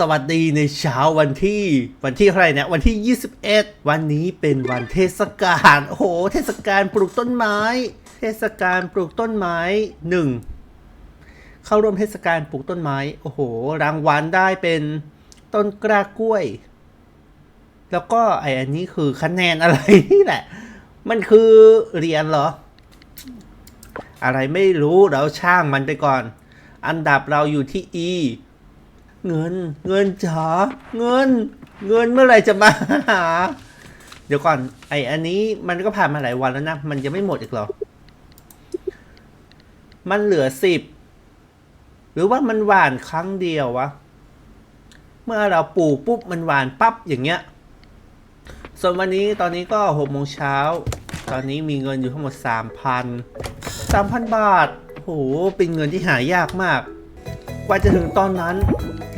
สวัสดีในเช้าวันที่วันที่เท่าไหร่เนี่ยวันที่ 21 วันนี้เป็นวันเทศกาลโอ้โห เทศกาลปลูกต้นไม้ เทศกาลปลูกต้นไม้หนึ่งเข้าร่วมเทศกาลปลูกต้นไม้โอ้โห รางวัลได้เป็นต้นกล้ากล้วย แล้วก็ไออันนี้คือคะแนนอะไรนี่แหละ มันคือเหรียญเหรอ อะไรไม่รู้เราช่างมันไปก่อน อันดับเราอยู่ที่ E เงิน เงินจ๋าเงิน เงินเมื่อไหร่จะมาหา เดี๋ยวก่อนไออันนี้มันก็ผ่านมาหลายวันแล้วนะ มันจะไม่หมดอีกหรอ มันเหลือสิบหรือว่ามันหวานครั้งเดียววะ เมื่อเราปลูกปุ๊บมันหวานปั๊บอย่างเงี้ย ส่วนวันนี้ตอนนี้ก็หกโมงเช้า ตอนนี้มีเงินอยู่ทั้งหมดสามพันสามพันบาทโหเป็นเงินที่หายากมาก กว่าจะถึงตอนนั้น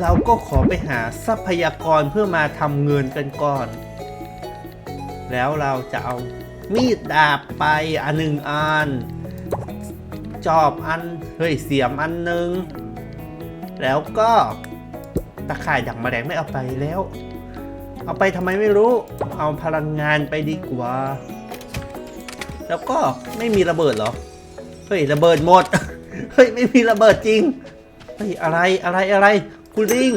เราก็ขอไปหาทรัพยากรเพื่อมาทำเงินกันก่อน แล้วเราจะเอามีดดาบไปอันหนึ่งอัน จอบอัน เฮ้ยเสียมอันหนึ่ง แล้วก็ตะข่ายดักแมลงไม่เอาไปแล้ว เอาไปทำไมไม่รู้ เอาพลังงานไปดีกว่า แล้วก็ไม่มีระเบิดเหรอ เฮ้ยระเบิดหมด เฮ้ยไม่มีระเบิดจริง เฮ้ยอะไรอะไรอะไรคุณลิง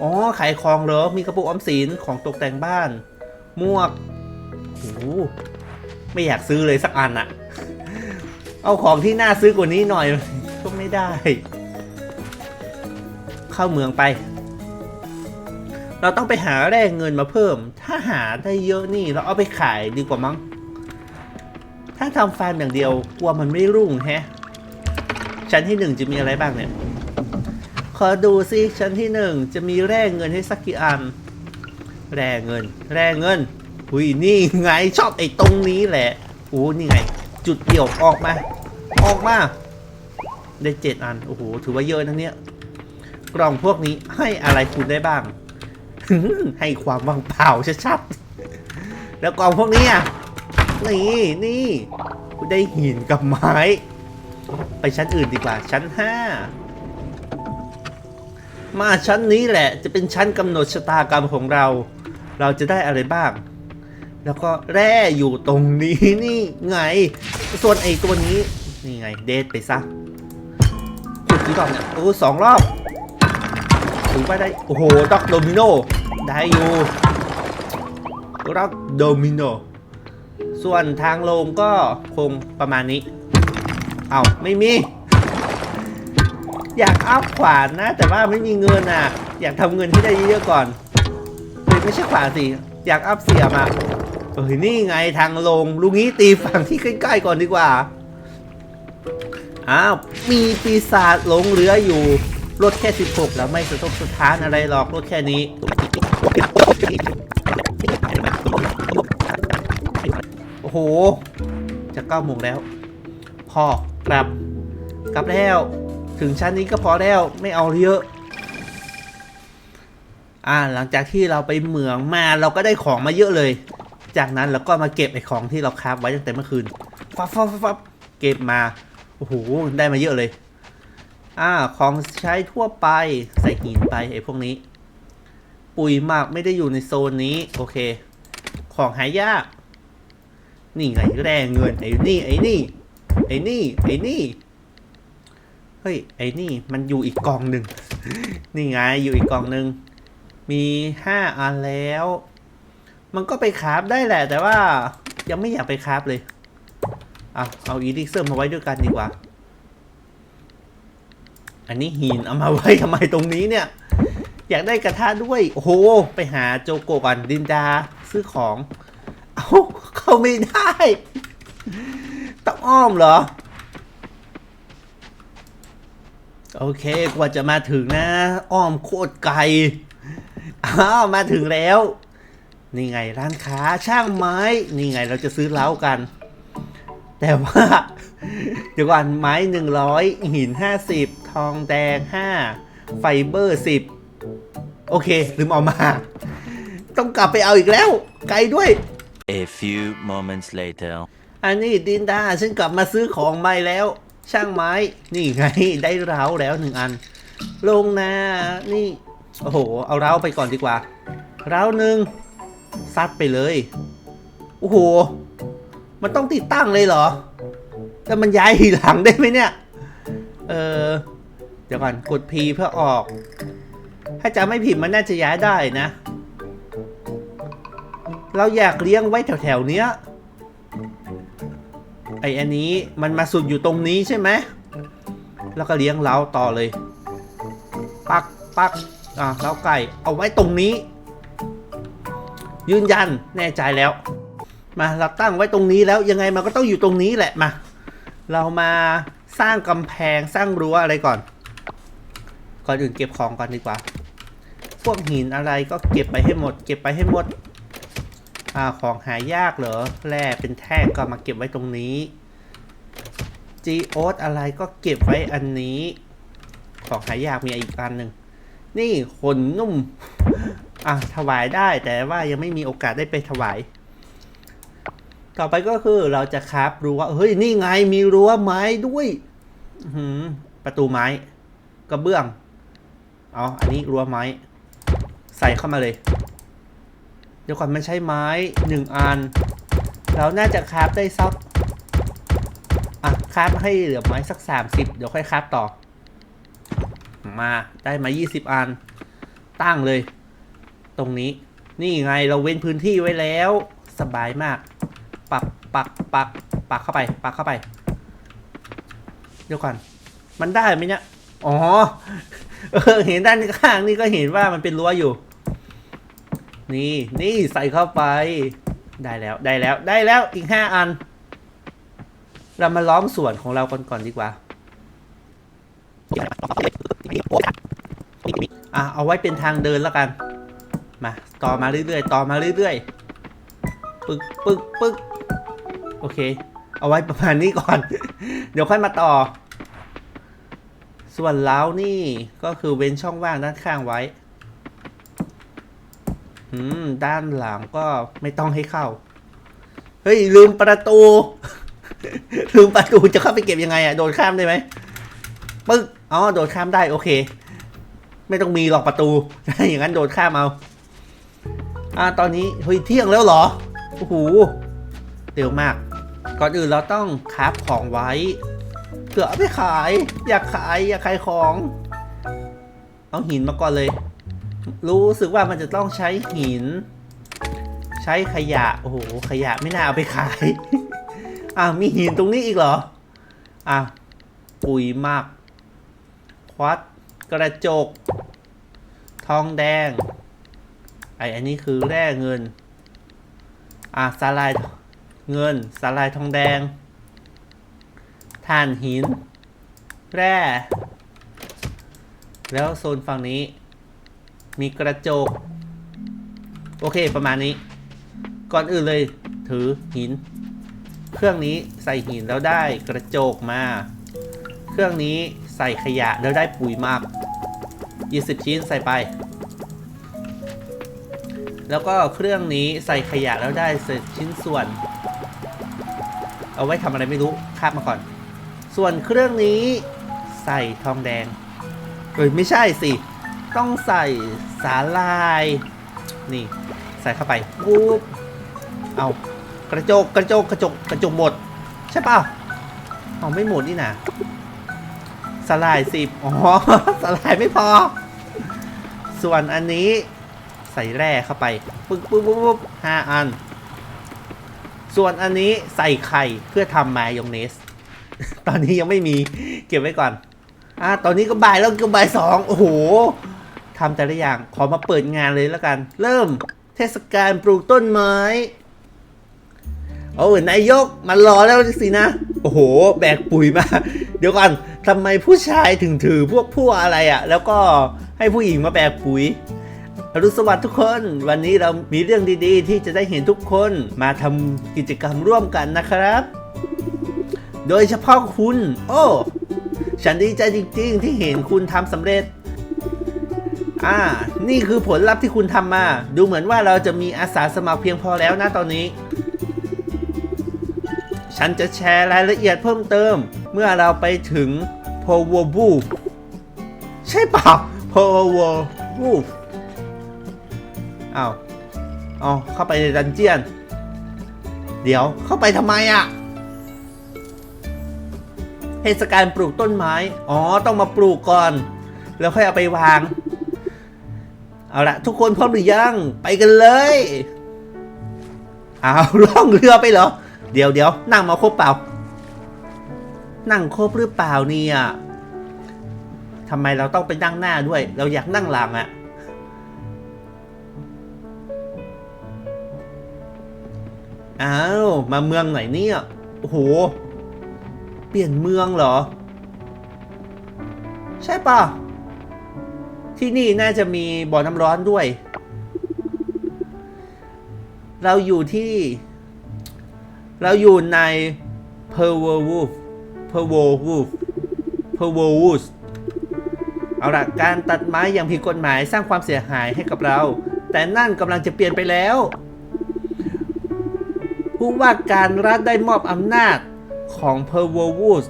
อ๋อขายของเหรอ มีกระปุกออมสินของตกแต่งบ้านหมวกโอ้ไม่อยากซื้อเลยสักอันอะเอาของที่น่าซื้อกว่านี้หน่อย ก็ไม่ได้ เข้าเมืองไป เราต้องไปหาแร่เงินมาเพิ่ม ถ้าหาได้เยอะนี่เราเอาไปขายดีกว่ามั้ง ถ้าทำฟาร์มอย่างเดียวกลัวมันไม่รุ่งแฮะ ชั้นที่หนึ่งจะมีอะไรบ้างเนี่ย ขอดูซิชั้นที่หนึ่งจะมีแร่เงินให้สักกี่อัน แร่เงิน แร่เงินหุยนี่ไงชอบไอ้ตรงนี้แหละโอ้นี่ไง จุดเดี่ยวออกมา ออกมา ได้เจ็ดอัน โอ้โห ถือว่าเยอะนะเนี่ย กล่องพวกนี้ให้อะไรคุณได้บ้าง ให้ความว่างเปล่าชัดๆ แล้วกล่องพวกนี้อะ นี่นี่ได้หินกับไม้ ไปชั้นอื่นดีกว่า ชั้นห้ามาชั้นนี้แหละ จะเป็นชั้นกำหนดชะตากรรมของเรา เราจะได้อะไรบ้าง แล้วก็แร่อยู่ตรงนี้นี่ไง ส่วนไอ้ตัวนี้ นี่ไง เดทไปซะจุดที่ก่อนเนี่ยโอ้สองรอบถึงไปได้ โอ้โหด็อกโดมิโนได้อยู่ด็อกโดมิโนส่วนทางลงก็คงประมาณนี้ เอาไม่มี อยากอัพขวานนะ แต่ว่าไม่มีเงินอะ อยากทำเงินให้ได้เยอะๆก่อนเฮ้ยไม่ใช่ขวานสิอยากอัพเสียมอะเอ้ยนี่ไงทางลงลุงนี้ตีฝั่งที่ใกล้ๆก่อนดีกว่าอ้าวมีปีศาจหลงเหลืออยู่รถแค่ 16 แล้วไม่สะทกสะท้านอะไรหรอกรถแค่นี้โอ้โห จะเก้าโมงแล้ว พอ กลับ กลับแล้ว ถึงชั้นนี้ก็พอแล้วไม่เอาเยอะ อ่าหลังจากที่เราไปเหมืองมาเราก็ได้ของมาเยอะเลย จากนั้นเราก็มาเก็บไอ้ของที่เราคราฟไว้ตั้งแต่เมื่อคืนฟับฟับฟับเก็บมาโอ้โหได้มาเยอะเลย อ่าของใช้ทั่วไปใส่หินไปไอ้พวกนี้ ปุ๋ยหมักไม่ได้อยู่ในโซนนี้โอเค ของหายากนี่ไงแร่เงินไอ้นี่ไอ้นี่ ไอ้นี่ไอ้นี่เฮ้ยไอ้นี่มันอยู่อีกกองหนึ่งนี่ไงอยู่อีกกองหนึ่งมีห้าอันแล้ว มันก็ไปคราฟได้แหละ แต่ว่ายังไม่อยากไปคราฟเลยอะเอาอีดิกเซอร์มาไว้ด้วยกันดีกว่า อันนี้หินเอามาไว้ทำไมตรงนี้เนี่ย อยากได้กระทะด้วย โอ้โห ไปหาโจโกก่อนดินดาซื้อของ เอาเข้าไม่ได้ อ้อมเหรอ โอเคกว่าจะมาถึงนะ อ้อมโคตรไกลอ้าวมาถึงแล้ว นี่ไงร้านค้าช่างไม้ นี่ไงเราจะซื้อเล้ากัน แต่ว่าเดี๋ยวก่อนไม้หนึ่งร้อยหินห้าสิบทองแดงห้าไฟเบอร์สิบโอเค ลืมเอามา ต้องกลับไปเอาอีกแล้ว ไกลด้วย A few moments later. อันนี้ดินดาฉันกลับมาซื้อของใหม่แล้ว ช่างไม้ นี่ไงได้เร้าแล้วหนึ่งอัน ลงนานี่ โอ้โห เอาเร้าไปก่อนดีกว่า เร้าหนึ่งซัดไปเลย โอ้โห มันต้องติดตั้งเลยเหรอแล้วมันย้ายทีหลังได้ไหมเนี่ย เออ เดี๋ยวก่อนกด P เพื่อออก ถ้าจะไม่ผิดมันน่าจะย้ายได้นะ เราอยากเลี้ยงไว้แถวๆเนี้ย ไออันนี้มันมาสุดอยู่ตรงนี้ใช่ไหม แล้วก็เลี้ยงเล้าต่อเลย ปักปักอะเล้าไก่ เอาไว้ตรงนี้ ยืนยันแน่ใจแล้ว มาเราตั้งไว้ตรงนี้แล้วยังไงมันก็ต้องอยู่ตรงนี้แหละมา เรามาสร้างกำแพงสร้างรั้วอะไรก่อน ก่อนอื่นเก็บของก่อนดีกว่า พวกหินอะไรก็เก็บไปให้หมด เก็บไปให้หมด อ่าของหายากเหรอแร่เป็นแท่งก็มาเก็บไว้ตรงนี้จีโอสอะไรก็เก็บไว้อันนี้ ของหายากมีอีกอันหนึ่งนี่ขนนุ่ม อะถวายได้แต่ว่ายังไม่มีโอกาสได้ไปถวาย ต่อไปก็คือเราจะคราฟรั้วเฮ้ยนี่ไงมีรั้วไม้ด้วยหือประตูไม้กระเบื้อง เอาอันนี้รั้วไม้ ใส่เข้ามาเลย ดี๋ยวก่อนมันใช้ไม้หนึ่งอันเราน่าจะคราฟได้สักอะคราฟให้เหลือไม้สักสามสิบเดี๋ยวค่อยคราฟต่อ มาได้มายี่สิบอัน ตั้งเลย ตรงนี้ นี่ไงเราเว้นพื้นที่ไว้แล้ว สบายมาก ปักปักปักปักเข้าไปปักเข้าไป เดี๋ยวก่อน มันได้ไหมเนี่ย อ๋อ เออ เห็นด้านข้างนี่ก็เห็นว่ามันเป็นรั้วอยู่ นี่นี่ใส่เข้าไป ได้แล้วได้แล้วได้แล้วอีกห้าอัน เรามาล้อมส่วนของเราก่อนก่อนดีกว่า อะเอาไว้เป็นทางเดินแล้วกัน มาต่อมาเรื่อยๆต่อมาเรื่อยๆ ปึ๊กปึ๊กปึ๊กโอเค เอาไว้ประมาณนี้ก่อน เดี๋ยวค่อยมาต่อ ส่วนเล้านี่ก็คือเว้นช่องว่างด้านข้างไว้ อืม ด้านหลังก็ไม่ต้องให้เข้า เฮ้ย ลืมประตู ลืมประตูจะเข้าไปเก็บยังไงอะโดดข้ามได้ไหมปึ๊กอ๋อ โดดข้ามได้โอเค ไม่ต้องมีหรอกประตู อย่างนั้นโดดข้ามเอา อ่า ตอนนี้เฮ้ยเที่ยงแล้วเหรอ โอ้โห เร็วมาก ก่อนอื่นเราต้องคราฟของไว้เผื่อเอาไปขาย อยากขายอยากขายของ เอาหินมาก่อนเลย รู้สึกว่ามันจะต้องใช้หิน ใช้ขยะ โอ้โห ขยะไม่น่าเอาไปขายอ่ามีหินตรงนี้อีกเหรออะปุ๋ยมาก ควัด กระจก ทองแดง ไออันนี้คือแร่เงิน อะสาลายเงินสาลายทองแดงถ่านหิน แร่ แล้วโซนฝั่งนี้ มีกระจก โอเคประมาณนี้ ก่อนอื่นเลยถือหิน เครื่องนี้ใส่หินแล้วได้กระจกมา เครื่องนี้ใส่ขยะแล้วได้ปุ๋ยมาก20 ชิ้นใส่ไป แล้วก็เครื่องนี้ใส่ขยะแล้วได้เศษชิ้นส่วน เอาไว้ทำอะไรไม่รู้คาบมาก่อน ส่วนเครื่องนี้ใส่ทองแดงเฮ้ยไม่ใช่สิ ต้องใส่สาลาย นี่ ใส่เข้าไปปุ๊บเอากระจกกระจกกระจกกระจกหมด ใช่ป่ะเอาไม่หมดนี่นะสลายสิบอ๋อสลายไม่พอ ส่วนอันนี้ใส่แร่เข้าไปปึ๊บปึ๊บปึ๊บปึ๊บห้าอัน ส่วนอันนี้ใส่ไข่เพื่อทำมายองเนส ตอนนี้ยังไม่มีเก็บไว้ก่อนอ่าตอนนี้ก็บ่ายแล้วก็บ่ายสองโอ้โห ทำแต่ละอย่างขอมาเปิดงานเลยแล้วกัน เริ่มเทศกาลปลูกต้นไม้โอ้นายกมันรอแล้วสินะ โอ้โห แบกปุ๋ยมา เดี๋ยวก่อนทำไมผู้ชายถึงถือพวกพวกอะไรอะ่ะ แล้วก็ให้ผู้หญิงมาแบกปุ๋ยอรุณสวัสดิ์ทุกคน วันนี้เรามีเรื่องดีๆ ที่จะได้เห็นทุกคนมาทำกิจกรรมร่วมกันนะครับ โดยเฉพาะคุณ โอ้ ฉันดีใจจริงๆ ที่เห็นคุณทำสำเร็จ อ่า นี่คือผลลัพธ์ที่คุณทำมา ดูเหมือนว่าเราจะมีอาสาสมัครเพียงพอแล้วนะตอนนี้ ฉันจะแชร์รายละเอียดเพิ่มเติม เมื่อเราไปถึงโพวบูใช่เปล่าโพวบูวูฟอ้าวเอาเข้าไปในดันเจียน เดี๋ยวเข้าไปทำไมอะเทศกาลปลูกต้นไม้ อ๋อ ต้องมาปลูกก่อน แล้วค่อยเอาไปวาง เอาละทุกคนพร้อมหรือยัง ไปกันเลยเอาล่องเรือไปเหรอ เดี๋ยวเดี๋ยวนั่งมาครบเปล่า นั่งครบหรือเปล่าเนี่ยทำไมเราต้องไปนั่งหน้าด้วย เราอยากนั่งหลังอะอ้าวมาเมืองไหนเนี่ยโอ้โห เปลี่ยนเมืองเหรอ ใช่ป่ะ ที่นี่น่าจะมีบ่อน้ำร้อนด้วย เราอยู่ที่ เราอยู่ใน p e r w o l Wolf p e r w o l Wolf p e r w o l Woods เอาละการตัดไม้อย่างผิดกฎหมายสร้างความเสียหายให้กับเรา แต่นั่นกำลังจะเปลี่ยนไปแล้วผู้ว่าการรัฐได้มอบอำนาจของ p e r w o l Woods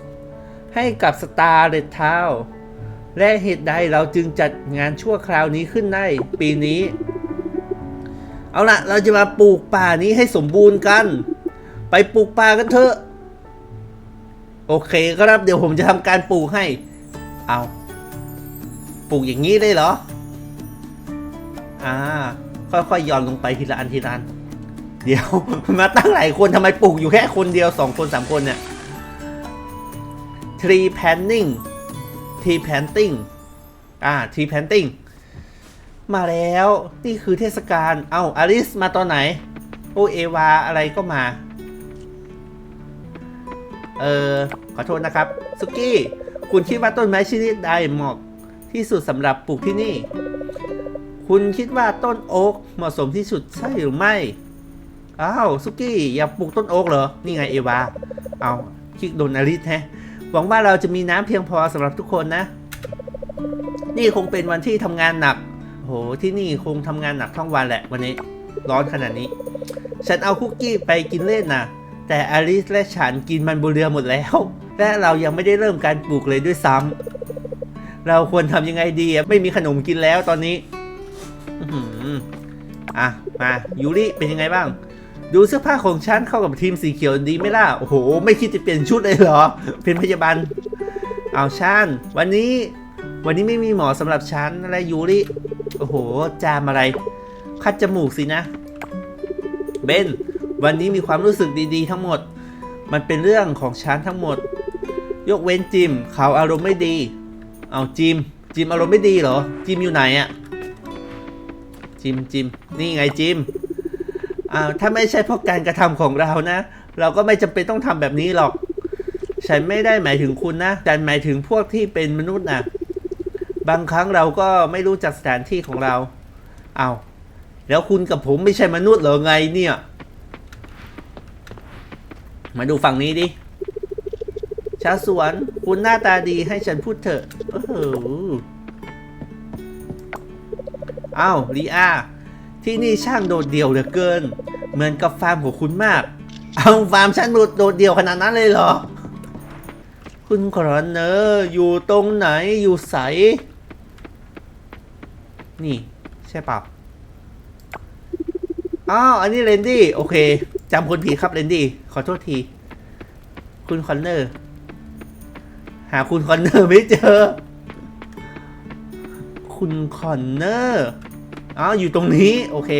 ให้กับ Star Red Town และเหตุใดเราจึงจัดงานชั่วคราวนี้ขึ้นได้ปีนี้ เอาละเราจะมาปลูกป่านี้ให้สมบูรณ์กัน ไปปลูกป่ากันเถอะ โอเคครับ เดี๋ยวผมจะทำการปลูกให้ เอาปลูกอย่างนี้ได้เหรอ อ่า ค่อยๆย่อนลงไปทีละอันทีละอัน เดี๋ยว มาตั้งหลายคนทำไมปลูกอยู่แค่คนเดียวสองคนสามคนเนี่ย tree planting tree planting อ่า tree planting มาแล้วนี่คือเทศกาลเอ้าอลิสมาตอนไหน โอเอวาอะไรก็มา เออขอโทษนะครับสุกี้ คุณคิดว่าต้นไม้ชนิดใดเหมาะที่สุดสำหรับปลูกที่นี่ คุณคิดว่าต้นโอ๊กเหมาะสมที่สุดใช่หรือไม่อ้าวสุกี้ อยากปลูกต้นโอ๊กเหรอ นี่ไงเอวา เอาคิกโดนอลิสแฮะ หวังว่าเราจะมีน้ำเพียงพอสำหรับทุกคนนะ นี่คงเป็นวันที่ทำงานหนักโหที่นี่คงทำงานหนักทั้งวันแหละวันนี้ ร้อนขนาดนี้ ฉันเอาคุกกี้ไปกินเล่นนะแต่อลิสและฉันกินมันบนเรือหมดแล้ว และเรายังไม่ได้เริ่มการปลูกเลยด้วยซ้ำเราควรทำยังไงดีไม่มีขนมกินแล้วตอนนี้อะมายูริเป็นยังไงบ้าง ดูเสื้อผ้าของฉันเข้ากับทีมสีเขียวดีไหมล่ะ โอ้โห ไม่คิดจะเปลี่ยนชุดเลยเหรอ เป็นพยาบาล เอาชันวันนี้ วันนี้ไม่มีหมอสำหรับฉันอะไรยูริ โอ้โห จามอะไร คัดจมูกสินะ เบน วันนี้มีความรู้สึกดีๆ ทั้งหมด มันเป็นเรื่องของฉันทั้งหมด ยกเว้นจิม เขาอารมณ์ไม่ดี เอาจิม จิมอารมณ์ไม่ดีเหรอ จิมอยู่ไหนอะจิมจิม นี่ไงจิม ถ้าไม่ใช่เพราะการกระทำของเรานะ เราก็ไม่จำเป็นต้องทำแบบนี้หรอก ฉันไม่ได้หมายถึงคุณนะแต่หมายถึงพวกที่เป็นมนุษย์นะบางครั้งเราก็ไม่รู้จักสถานที่ของเรา เอาแล้วคุณกับผมไม่ใช่มนุษย์เหรอไงเนี่ย มาดูฝั่งนี้ดิ ชาวสวน คุณหน้าตาดีให้ฉันพูดเถอะโอ้โหอ้าวลีอาที่นี่ช่างโดดเดี่ยวเหลือเกิน เหมือนกับฟาร์มของคุณมาก เอาฟาร์มช่างโดดเดี่ยวขนาดนั้นเลยเหรอ คุณครอนเนอร์อยู่ตรงไหนอยู่ใส นี่ ใช่เปล่าอ้าวอันนี้เรนดี้โอเคจำคนผิดครับเรนดี้ขอโทษที คุณคอนเนอร์ หาคุณคอนเนอร์ไม่เจอ คุณคอนเนอร์อ๋ออยู่ตรงนี้ โอเค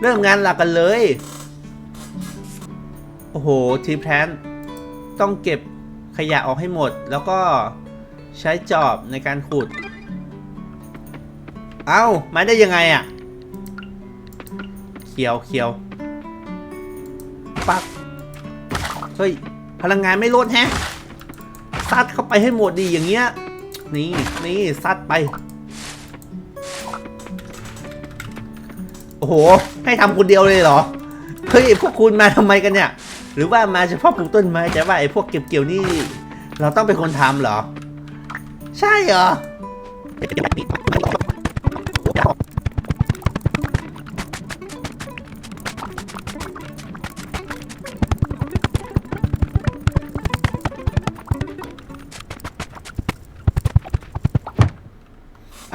เริ่มงานหลักกันเลย โอ้โห ทีแพลนต้องเก็บขยะออกให้หมด แล้วก็ใช้จอบในการขุด เอ้ามาได้ยังไงอะ่ะ เขียวเขียวปัก เฮ้ย พลังงานไม่ลดแฮะซัดเข้าไปให้หมดดีอย่างเงี้ย นี่ นี่ซัดไป โห ให้ทำคนเดียวเลยเหรอ เฮ้ยพวกคุณมาทำไมกันเนี่ย หรือว่ามาเฉพาะปลูกต้นไม้แต่ว่าไอ้พวกเก็บเกี่ยวนี่ เราต้องเป็นคนทำเหรอ ใช่เหรอ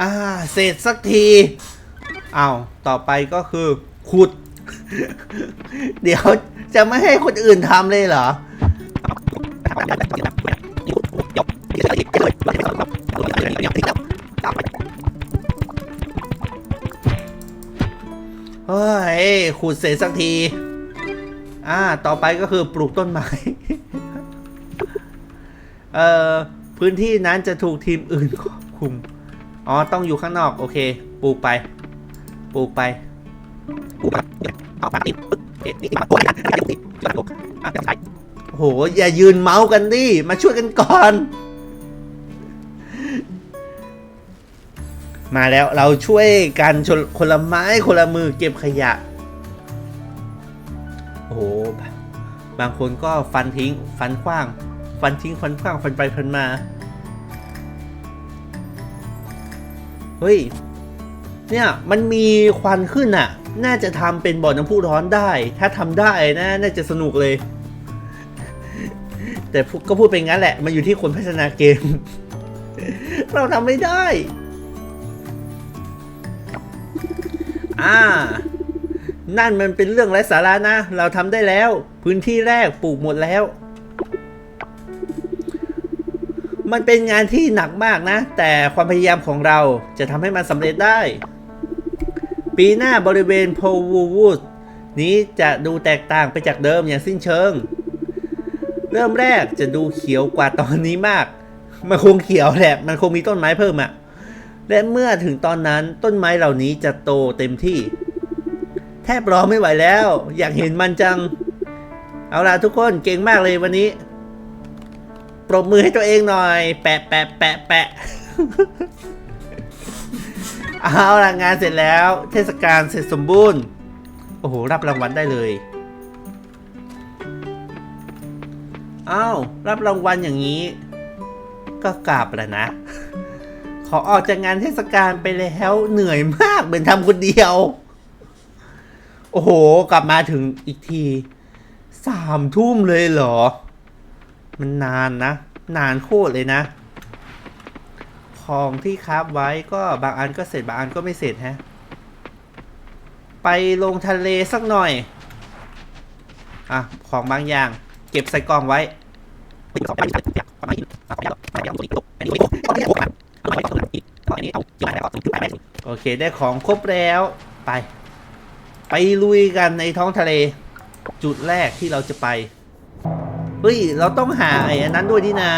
อ่า เสร็จสักที อ้าวต่อไปก็คือขุด เดี๋ยวจะไม่ให้คนอื่นทำเลยเหรอเฮ้ยขุดเสร็จสักที อ่า ต่อไปก็คือปลูกต้นไม้ เอ่อ พื้นที่นั้นจะถูกทีมอื่นควบคุม อ๋อ ต้องอยู่ข้างนอก โอเค ปลูกไปป ลูกไปปลูกไปเอาปากติดนี่มาปลูกอะไรกันติดจุดปลูกอะจะใช้โอ้โหอย่ายืนเมาส์กันดิมาช่วยกันก่อน มาแล้วเราช่วยกันชนคนละไม้คนละมือเก็บขยะ โอ้โหบางคนก็ฟันทิ้ง ฟันขว้าง ฟันทิ้งฟันขว้างฟันไปฟันมา เฮ้ย เนี่ยมันมีควันขึ้นอะ น่าจะทำเป็นบ่อน้ำพุร้อนได้ ถ้าทำได้นะน่าจะสนุกเลย แต่พูดก็พูดไปงั้นแหละ มันอยู่ที่คนพัฒนาเกม เราทำไม่ได้ อ่า นั่นมันเป็นเรื่องไร้สาระนะ เราทำได้แล้ว พื้นที่แรกปลูกหมดแล้วมันเป็นงานที่หนักมากนะ แต่ความพยายามของเราจะทำให้มันสำเร็จได้ ปีหน้าบริเวณโพวูวูดนี้จะดูแตกต่างไปจากเดิมอย่างสิ้นเชิง เริ่มแรกจะดูเขียวกว่าตอนนี้มาก มันคงเขียวแหละ มันคงมีต้นไม้เพิ่มอะและเมื่อถึงตอนนั้นต้นไม้เหล่านี้จะโตเต็มที่ แทบรอไม่ไหวแล้ว อยากเห็นมันจัง เอาล่ะทุกคนเก่งมากเลยวันนี้ ปรบมือให้ตัวเองหน่อย แปะแปะแปะแปะ เอาล่ะงานเสร็จแล้ว เทศกาลเสร็จสมบูรณ์ โอ้โห รับรางวัลได้เลยอ้าวรับรางวัลอย่างนี้ ก็กราบแล้วนะ ขอออกจากงานเทศกาลไปแล้วเหนื่อยมากเหมือนทำคนเดียว โอ้โห กลับมาถึงอีกทีสามทุ่มเลยเหรอ มันนานนะ นานโคตรเลยนะ ของที่คราฟไว้ก็บางอันก็เสร็จบางอันก็ไม่เสร็จฮะ ไปลงทะเลสักหน่อย อะ ของบางอย่าง เก็บใส่กล่องไว้โอเค ได้ของครบแล้วไป ไปลุยกันในท้องทะเล จุดแรกที่เราจะไป เฮ้ย เราต้องหาไอ้นั้นด้วยนี่นา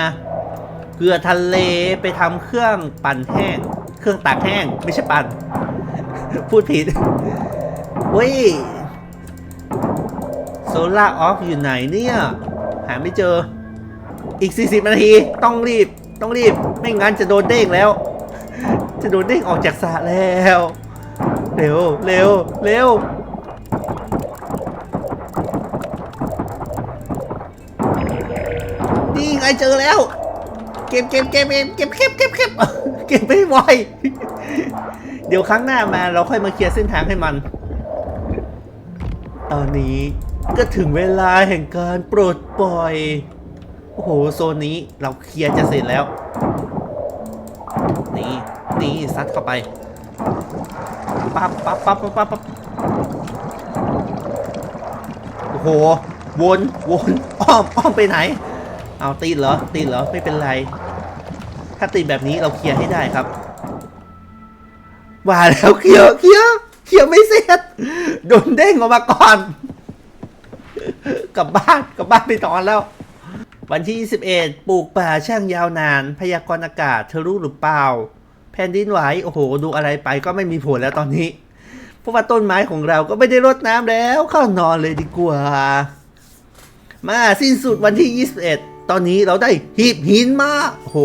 เกลือทะเลไปทำเครื่องปั่นแห้ง เครื่องตากแห้งไม่ใช่ปั่น พูดผิดเฮ้ยโซล่าออฟอยู่ไหนเนี่ย หาไม่เจอ อีก 40 นาที ต้องรีบ ต้องรีบ ไม่งั้นจะโดนเด้งแล้ว จะโดนเด้งออกจากสระแล้ว เร็ว เร็ว เร็ว นี่ไงเจอแล้ว เก็บเก็บเก็บเก็บเก็บเก็บเก็บเก็บเก็บไม่ไหวเดี๋ยวครั้งหน้ามาเราค่อยมาเคลียร์เส้นทางให้มัน ตอนนี้ก็ถึงเวลาแห่งการปลดปล่อย โอ้โห โซนนี้เราเคลียร์จะเสร็จแล้ว นี่ นี่ซัดเข้าไป ปั๊บปั๊บปั๊บปั๊บปั๊บปั๊บโอ้โห วน วน อ้อม อ้อมไปไหน เอาตีนเหรอ ตีนเหรอ ไม่เป็นไร ถ้าตีนแบบนี้เราเคลียร์ให้ได้ครับว่าแล้วเคลียร์เคลียร์เคลียร์ไม่เสร็จโดนเด้งออกมาก่อน กลับบ้านกลับบ้านไปนอนแล้ว วันที่ 21 ปลูกป่าช่างยาวนาน พยากรณ์อากาศเธอรู้หรือเปล่า แผ่นดินไหวโอ้โห ดูอะไรไปก็ไม่มีผลแล้วตอนนี้ เพราะว่าต้นไม้ของเราก็ไม่ได้รดน้ำแล้วเข้านอนเลยดีกว่า มาสิ้นสุดวันที่ 21 ตอนนี้เราได้หีบหินมาโอ้โห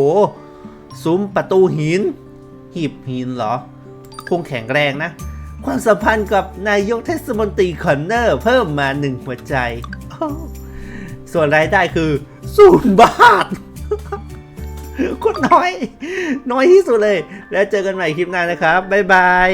ซุ้มประตูหิน หีบหินเหรอ คงแข็งแรงนะ ความสัมพันธ์กับนายกเทศมนตรีคอนเนอร์ เพิ่มมาหนึ่งหัวใจ ส่วนรายได้คือศูนย์บาทโคตรน้อย น้อยที่สุดเลย แล้วเจอกันใหม่คลิปหน้านะครับ บ๊ายบาย